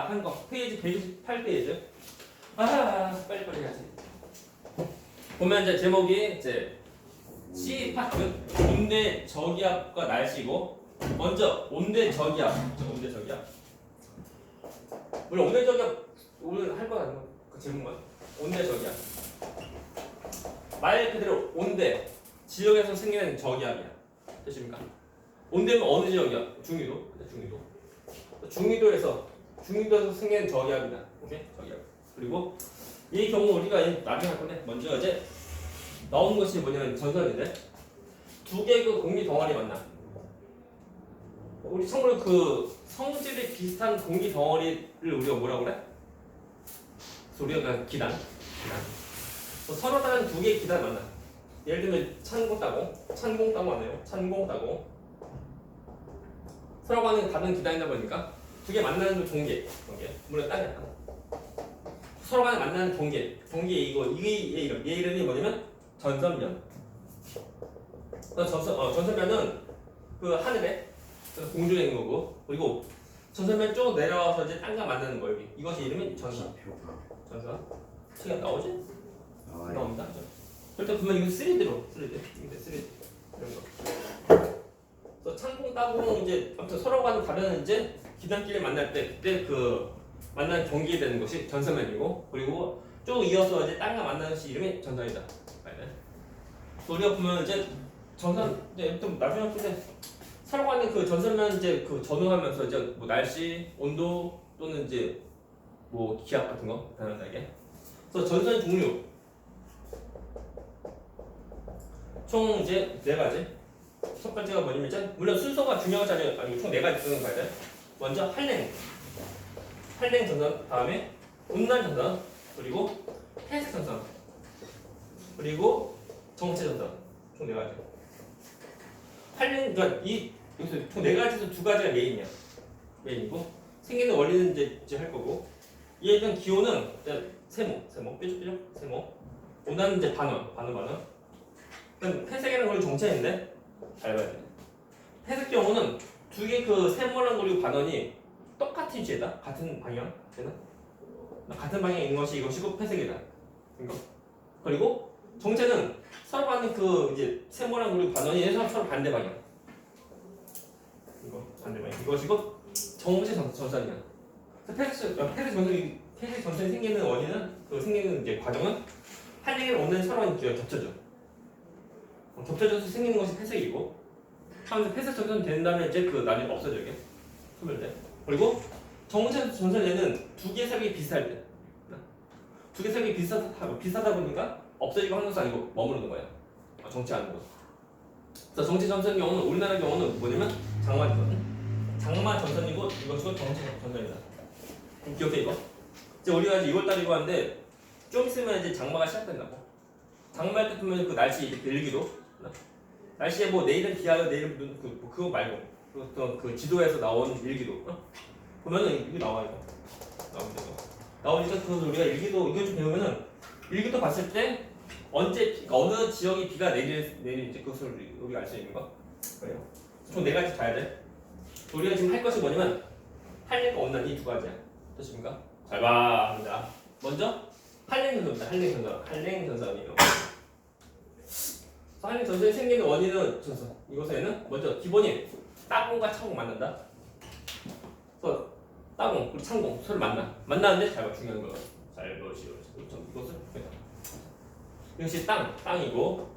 한 거 페이지 128페이지. 아 빨리빨리 해야지. 보면 이제 제목이 이제 C 파트 온대 저기압과 날씨고 먼저 온대 저기압. 온대 저기압. 물론 온대 저기압 오늘 할 거 아니야 그 제목만. 온대 저기압. 말 그대로 온대. 지역에서 생기는 저기압이야. 되십니까? 온대면 어느 지역이야? 중위도? 그래, 중위도. 중위도에서 중위도에서 생기는 저기압이다 오케이 저기압 그리고 이 경우 우리가 이- 나중에 할 건데 먼저 이제 나온 것이 뭐냐면 전선인데 두 개의 그 공기 덩어리 만나. 우리 참고로 그 성질이 비슷한 공기 덩어리를 우리가 뭐라고 그래? 우리가 그냥 기단, 기단. 또 서로 다른 두 개의 기단 만나. 예를 들면 찬공 따공, 찬공 따공 하네요. 찬공 따공. 서로 간에 다른 기단이다 보니까 두개 만나는 그 종계, 종계. 물론 땅이야. 땅. 서로 간에 만나는 경계, 경계 이거 이게 얘 이름, 얘 이름이 뭐냐면 전선면. 그 전선, 어, 전선면은 그 하늘에 그 공중에 있는 거고 그리고 전선면 쭉 내려와서 이제 땅과 만나는 거 여기 이것이 이름이 전선. 전선. 책에 나오지? 나와요. 나옵니다. 일단 보면 이거 3D로 3D 이게 3D 이런 거. 창공 따공 이제 아무튼 서로 간에 다른 이제 기단끼리 만날 때 그때 그 만나는 경계에 되는 것이 전선면이고 그리고 쭉 이어서 이제 땅과 만나는 것이 이름이 전선이다. 알네? 그래서 우리가 보면 이제 전선 이제 좀 나중에 볼때 서로 간에 그 전선면 이제 그 전후하면서 이제 뭐 날씨, 온도 또는 이제 뭐 기압 같은 거 단순하게. 그래서 전선 종류 총 이제 네 가지. 첫 번째가 뭐냐면 이제 물론 순서가 중요하지 않아요. 아니고 총네 가지 쓰는 거야 돼. 먼저 한랭, 한랭 전선, 다음에 온난 전선, 그리고 폐색 전선, 그리고 정체 전선. 총 네 가지. 한랭 그러니까 이 여기서 총 네 가지에서 두 가지가 메인이야. 메인이고 생기는 원리는 이제, 이제 할 거고 얘에 대한 기호는 일단 세모, 세모, 뾰족뾰족 세모. 온난은 이제 반원, 반원, 반원. 그럼 회색이라는 걸 정체인데 잘 봐야 돼. 회색 경우는 두 개 그 세모랑 그리고 반원이 똑같은 위치에다 같은 방향 되나? 같은 방향에 있는 것이 이것이고 회색이다. 이거. 그리고 정체는 서로 받는 그 이제 세모랑 그리고 반원이 서로 서로 반대 방향. 이거 반대 방향. 이것이고 정체 전- 전선이야. 그래서 회색 회색 전선이 회색 전선이 생기는 원인은 그 생기는 이제 과정은 한랭이랑 온난이 서로 기가 겹쳐져. 어, 겹쳐져서 생기는 것이 회색이고 하면서 회색 전선 된 다음에 이제 그 나중에 없어져 이게. 소멸돼 그리고 정체 전선에는 두개 색이 비슷할 때 두 개 색이 비슷하다 비슷하다 보니까 없어지고 하는 것이 아니고 머무르는 거야 어, 정체하는 거. 그래서 정체 전선의 경우는 우리나라 경우는 뭐냐면 장마 전선. 장마 전선이고 이것이고 정체 전선이다. 그럼 기억해 이거? 이제 우리가 이제 2월달이고 하는데 좀 있으면 이제 장마가 시작된다고. 장마할 때 보면 그 날씨 이렇게 일기도 날씨에 뭐 내일은 기아요 내일은 눈 그, 뭐 그거 말고 그, 그 지도에서 나온 일기도 어? 보면은 이게 나와 이거 이거 나오니까 그거 우리가 일기도 이거 좀 배우면은 일기도 봤을 때 언제 비- 어느 지역이 비가 내릴 내릴지 그것을 우리- 우리가 알 수 있는 거? 그래요. 총네 가지 봐야 돼. 우리가 지금 할 것이 뭐냐면 한랭과 온난 이두 가지야. 됐습니까? 잘봐. 합니다 먼저 한랭 전선입니다 한랭 전선 한랭 전선이에요 한랭 전선이 생기는 원인은 전선 이것에는 먼저 기본이 따공과 차공 만난다. 그래서 따공 그리고 창공 서로 만나. 만나는데 잘 봐 중요한 거 잘 보시오 이것을 이것이 땅 땅이고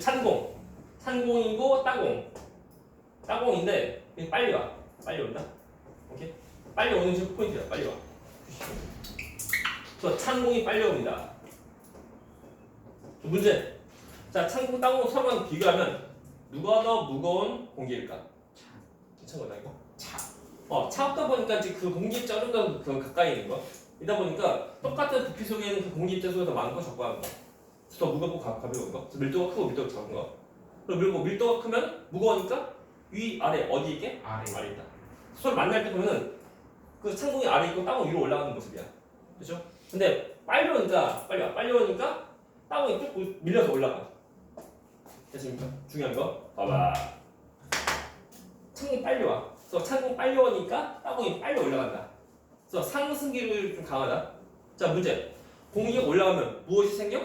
찬공. 찬공이고 따공. 따공인데 이게 빨리 와. 빨리 온다. 오케이? 빨리 오는 게 포인트야. 빨리 와. 그래서 찬공이 빨리 옵니다. 문제 자 찬공 따공 서로 비교하면 누가 더 무거운 공기일까 괜찮은 거다 이거 차. 어 차갑다 보니까 이제 그 공기 입자가 좀더 그 가까이 있는 거 이다 보니까 똑같은 부피 속에 있는 그 공기 입자 수가 더 많고 적고 하는 거. 더 무겁고 가, 가벼운 거. 밀도가 크고 밀도가 작은 거. 그리고 밀도, 밀도가 크면 무거우니까 위 아래 어디 있게? 아래 아래 있다. 서로 만날 때 보면은 그 창공이 아래 있고 땅은 위로 올라가는 모습이야. 그렇죠? 근데 빨리 오니까 빨리 와. 빨리 오니까 땅이 쭉 밀려서 올라가. 됐습니까? 중요한 거. 봐봐. 창공이 빨리 와. 그래서 창공 빨리 오니까 땅이 빨리 올라간다. 그래서 상승기를 좀 강하다. 자 문제. 공기가 올라가면 무엇이 생겨?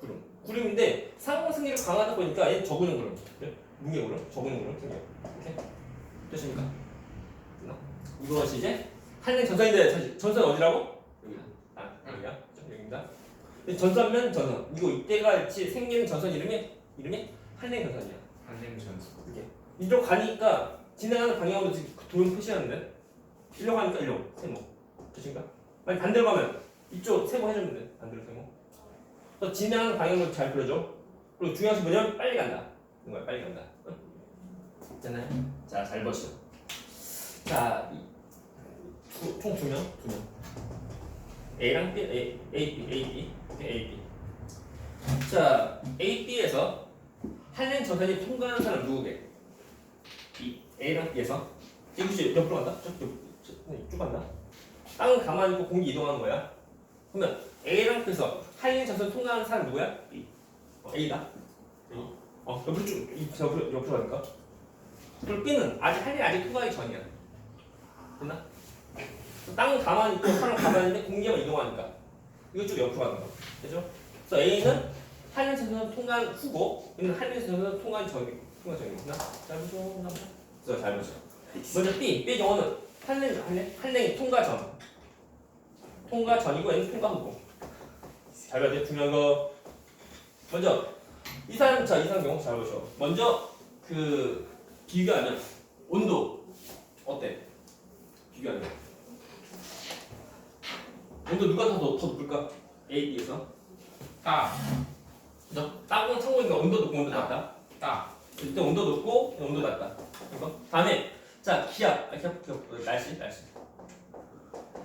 구름. 구름인데 상승기를 강하다 보니까 얘 저근형 구름. 무게 구름, 저근형 구름 생겨. 이렇게 됐습니까? 이것이 이제 한행 전선인데 전- 전선 어디라고? 여기다. 아 여기야. 자, 여기입니다. 근데 전선면 전선. 이거 이때가 같이 생기는 전선 이름이 이름이 한행 전선이야. 한행 전수. 이쪽 가니까 진행하는 방향으로 지금 도형 표시하는데? 일로 가니까 일로. 세모. 되신가? 만약 반대로 가면 이쪽 세모 해주면 돼. 반대로 세모. 또 진행하는 방향으로 잘 그려줘. 그리고 중요한 것이 뭐냐면 빨리 간다. 이런 거야. 빨리 간다. 응? 있잖아요? 자 잘 보시오. 자 총 두 명? 두 명. A랑 B A, A, B, A, B 오케이 A, B 자 A, B에서 한행 전선이 통과하는 사람 누구게? A랑 B에서 혹시 옆으로 간다? 쭉, 쭉, 쭉, 네, 쭉 간다? 땅은 가만히 있고 공기 이동하는 거야 그러면 A랑 B에서 한행 전선 통과하는 사람 누구야? B 어, A다 A. 어 옆으로 쭉 이- 옆으로, 옆으로 가니까 그리고 B는 아직 한행 아직 통과하기 전이야 됐나? 땅은 가만히 있고 사람 가만히 있는데 공기만 이동하니까 이거 쭉 옆으로 가는 거 되죠? 그래서 A는 전선 통과한 후고 B는 한행 전선 통과한 전이 통과 전이구나 잘 보죠 그래서 잘 보죠 먼저 B, B 경우는 한랭, 한랭, 한랭이 통과 전. 통과 전이고 N은 통과 후고. 잘 봐야 돼. 중요한 거. 먼저 이 사람 자, 이 사람 경우 잘 보셔. 먼저 그 비교하면 온도 어때? 비교하면 온도 누가 더, 높- 더 높을까? A, B에서. 따. 따공 창고니까 온도 높고 온도 낮다. 따. 일단 온도 높고 온도 낮다. 이거. 다음에 자 기압, 아, 기압, 기압, 어, 날씨, 날씨.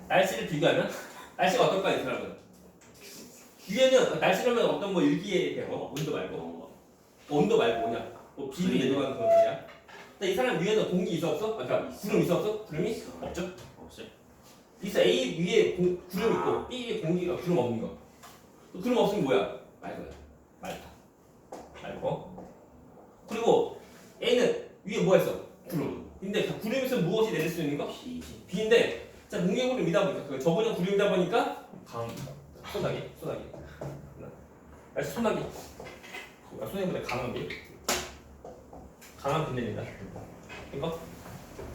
날씨를 비교하면 날씨가 어떨까 이 사람은. 위에는 날씨라면 어떤 뭐 일기에 대고 온도 말고 어, 온도 말고 그냥 뭐 비를 내려가는 그런 거야. 근데 이 사람 위에는 공기 있어 없어? 아, 그러니까 구름 있어 없어? 구름이 없죠? 없어요. 있어 A 위에 공, 구름 있고 B 위에 공기가 구름 없는 거. 또 구름 없으면 뭐야? 맑아요. 맑다. 맑고. 그리고 A는 위에 뭐 했어? 구름. 근데 그 구름에서 무엇이 내릴 수 있는 거? 비. 비인데 자 공개구름이다 보니까 그 저번에 구름이다 보니까 강 소나기 소나기. 아 소나기. 아 소나기보다 강한 비. 강한 비 내린다. 이거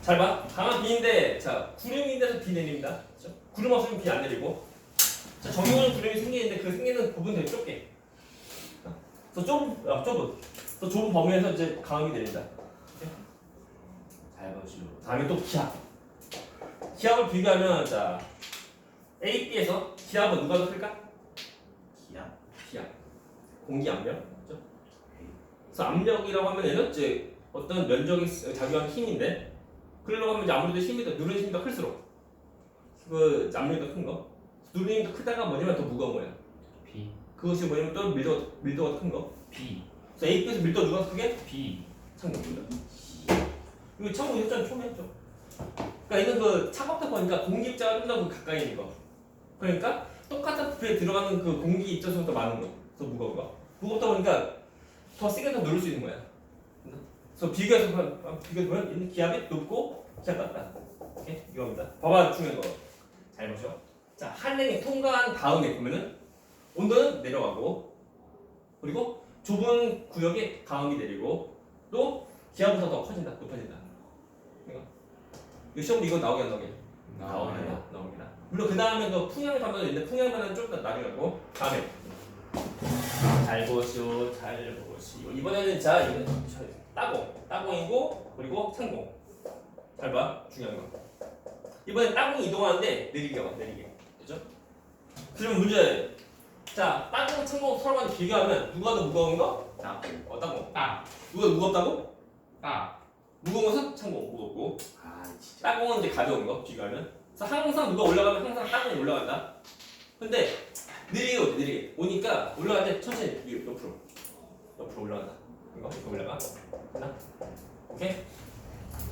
잘 봐. 강한 비인데 자 구름인데서 비 내립니다. 그렇죠? 구름 없으면 비 안 내리고. 자 정유는 구름이 생기는데 그 생기는 부분 되게 좁게. 더 좁은 아 좁은 더 좁은 범위에서 이제 강하게 내린다. 잘 보시오. 다음에 또 기압. 기압을 비교하면 자 A, B에서 기압은 누가 더 클까? 기압. 기압. 공기 압력. 그래서 압력이라고 하면 이제 어떤 면적이 작용하는 힘인데 그러려고 하면 이제 아무래도 힘이 더 누르는 힘이 더 클수록 그 압력이 더 큰 거. 누르는 힘이 더 크다가 뭐냐면 더 무거운 거야. 비. 그것이 뭐냐면 또 밀도 밀도가 더큰 거. 비. 그래서 A, B에서 밀도 누가 더 크게? 비. 창고입니다. 이거 창고 일단 처음 했죠. 그러니까 이건 그 차갑다 보니까 공기 입자가 좀더그 가까이 있는 거. 그러니까 똑같은 부피에 들어가는 그 공기 입자 수가 더 많은 거. 더 무거운 거. 무겁다 보니까 더 세게 더 누를 수 있는 거야. 그래서 비교해서 보면 아, 비교해 보면 얘는 기압이 높고 기압 낮다. 오케이 이겁니다. 봐봐 중요한 거. 잘 보셔. 자 한랭이 통과한 다음에 보면은 온도는 내려가고 그리고 좁은 구역에 강함이 내리고 또 기압부터 더 커진다, 높아진다. 이거 이 시험 이거 나오게 안 나오게? 나와요. 나옵니다. 물론 그 다음에 또 풍향 단면도 있는데 풍향 단면은 좀더 나중에고 다음에 잘 보시오, 잘 보시오. 이번에는 자 이거 저, 따공, 따공이고 그리고 창공. 잘 봐, 중요한 거. 이번엔 따공이 이동하는데 느리게 와, 느리게. 그죠? 그러면 문제. 자, 따공, 창공 서로 간 비교하면 누가 더 무거운 거? 따. 어, 따공. 따. 누가 무겁다고? 따. 무거운 것은 창공 무겁고 아 진짜. 따공은 이제 가벼운 거 비교하면 그래서 항상 누가 올라가면 항상 따공이 올라간다 근데 느리게 오지 느리게 오니까 올라갈 때 천천히 위로 옆으로 옆으로 올라간다 이거 올라가 됐나? 오케이?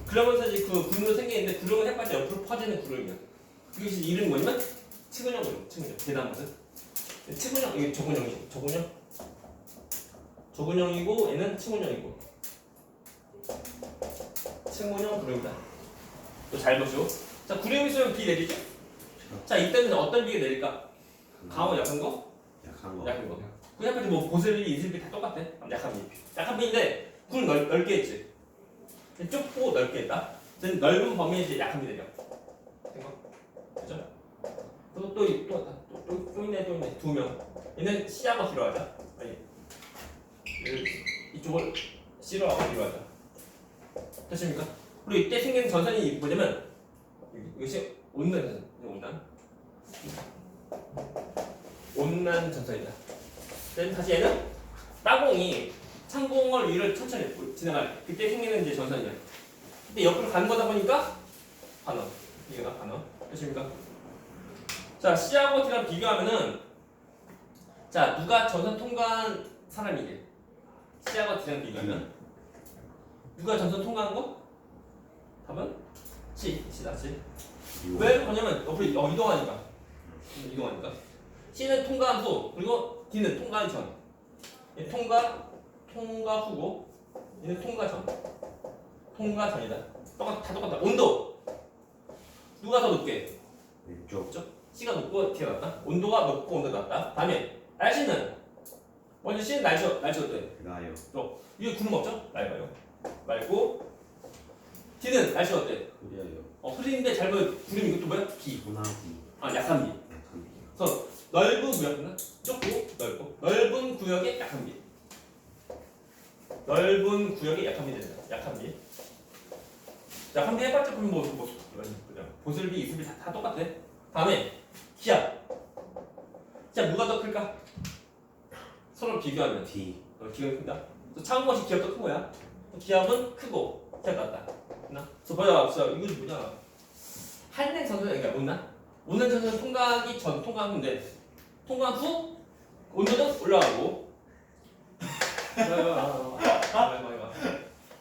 그러면서 이제 그 구름도 생기는데 구름은 해봤자 옆으로 퍼지는 구름이야 이제 이름이 뭐냐면 치근형 구름 대단 무슨 치근형 이게 저근형이지 저근형 저근형이고 얘는 치근형이고 친구형 구름이다. 또 잘 보시오. 자 구름이 있으면 비 내리죠? 자 이때는 어떤 비가 내릴까? 강하고 약한 거? 약한 거. 약한 거. 그 약간 뭐 보슬비, 이슬비 다 똑같아. 약한 비. 약한 비인데 구름 넓, 넓게 했지. 좁고 넓게 했다. 전 넓은 범위에 이제 약한 비 내려. 생각? 그죠? 또또 또 또 또 있네 또 있네 두 명. 얘는 C하고 D로 하자. 아니 이쪽을 C로 하고 D로 하자. 됐습니까? 그리고 이때 생기는 전선이 뭐냐면 이것이 온난 전선, 온난. 온난 전선이다. 그럼 다시 얘는 따공이 창공을 위를 천천히 지나갈 때 그때 생기는 이제 전선이야. 근데 옆으로 가는 거다 보니까 반원. 이거다 반원. 됐습니까? 자 C하고 D랑 비교하면은 자 누가 전선 통과한 사람이게 C하고 D랑 비교하면 누가 전선 통과한 거? 답은 C, C다 C. 왜 그러냐면 옆으로 어, 이동하니까 이동하니까 C는 통과한 후 그리고 D는 통과한 전. 얘 통과 통과 후고 얘는 통과 전. 통과 전이다. 똑같 다 똑같다. 온도 누가 더 높게? 왼쪽. C가 높고 D가 낮다. 온도가 높고 온도가 낮다. 다음에 날씨는 먼저 C는 날씨 날씨 어때? 나요. 이게 구름 없죠? 맑아요. 맑고 D는 날씨 어때? 흐려요. 어 흐리는데 잘 보여. 구름 이것도 뭐야? 비. 소나기. 아 약한 비. 약한 비. 그래서 넓은 구역은 좁고 넓고 넓은 구역에 약한 비. 넓은 구역에 약한 비 된다. 약한 비. 약한 비 해봤자 그럼 뭐, 뭐 그냥 보슬비 이슬비 다, 다 똑같아. 다음에 기압. 기압 누가 더 클까? 서로 비교하면 D. 어, 기압이 큰다. 그래서 차은 것이 기압도 큰 거야. 기압은 크고 기압 낮다. 나. 그래서 뭐야, 진짜 이거 뭐냐? 한랭 전선 그러니까? 오는 전선 통과하기 전 통과한 건데 통과한 후 온도는 올라가고.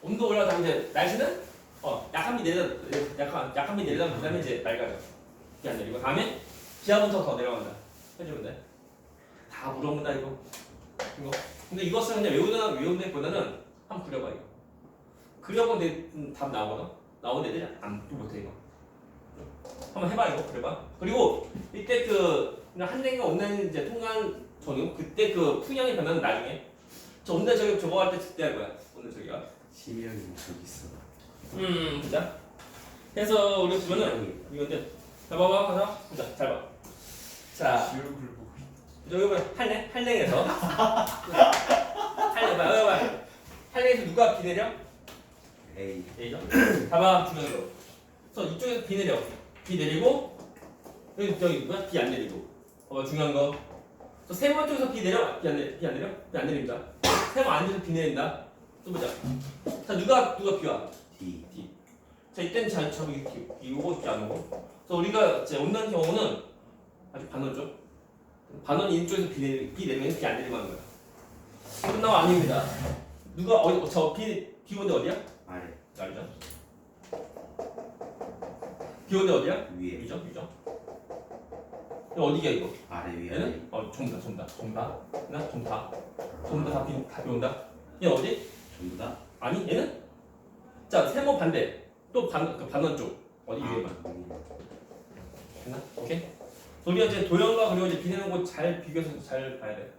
온도 올라가다 이제 날씨는 어 약한 비 내려 약한 약한 비 내리다 그다음에 이제 맑아져. 비안 내리고 다음에 기압은 더더 내려간다. 해주면 돼. 다 물어본다 이거. 이거. 근데 이것은 그냥 외우다 외운데보다는 한번 그려봐 이거. 그려본 데답 나오거든. 나온 애들이 안또 못해 이거. 한번 해봐 이거 그려봐. 그리고 이때 그 한den가 온라인 이제 통관 전후 그때 그 풍향의 변화는 나중에 저 온라인 저기 저거 할 때 그때 할 거야. 오늘 저기가. 심형이 저기 있어. 음 보자. 그래서 우리 보면은 이건데 자 봐봐 가자 보자 잘 봐. 자지 얼굴 보고 여기 보면 할래 할랭에서 할래 봐 여기 봐 할랭에서 누가 비 내려? A. A죠? 봐봐 중요한 거. 그래서 이쪽에서 비 내려. 비 내리고 여기 저기 뭐야? 비 안 내리고. 봐봐 중요한 거. 그래서 세모 쪽에서 비 내려? 비안 내려? 비안 내려? 비 안 내립니다. 세모 안에서 비 내린다. 또 보자. 자 누가 누가 비 와? D. D. 자 이때는 잘 저기 비, 비 오고 비 안 오고. 그래서 우리가 이제 온다는 경우는 아주 반원죠. 반원 인쪽에서 비 내리 비 내리면 비안 내리고 하는 거야. 끝나고 아닙니다. 누가 어디 저 비 비 오는데 어디야? 아래. 날이죠. 비 오는데 어디야? 위에. 위죠, 위죠. 이거 어디야 이거? 아래 위에. 얘는 어 좀다, 좀다, 좀다, 나 좀다, 좀다 다 비 다 비 온다. 얘 어디? 전부 다. 아니 얘는 자 세모 반대 또 반 그 반원 쪽 어디 위에만 아. 됐나? 오케이. 우리가 이제 도형과 그리고 이제 비내는 거잘 비교해서 잘 봐야 돼.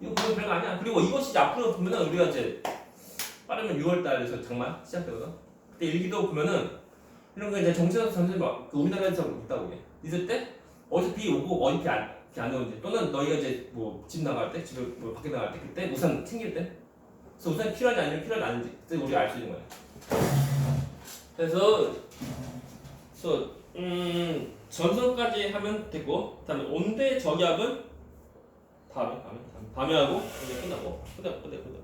이거 보면 별거 아니야. 그리고 이것이 이제 앞으로 보면은 우리가 이제 빠르면 6월 달에서 장마 시작되거든. 그때 일기도 보면은 이런 거 이제 정치적 전쟁 그 우리나라에서 있다고 해. 있을 때 비 오고 어디 비안비안 오는지 또는 너희가 이제 뭐 집 나갈 때 집에 뭐 밖에 나갈 때 그때 우산 챙길 때? 그래서 우산이 필요하지 아니면 필요하지 않은지 그때 우리가 알 수 있는 거야. 그래서 그래서 음 전선까지 하면 됐고 그다음에 온대 저기압은 다음에 다음에 다음에. 다음에 하고 이제 끝나고. 끝나 끝나 끝나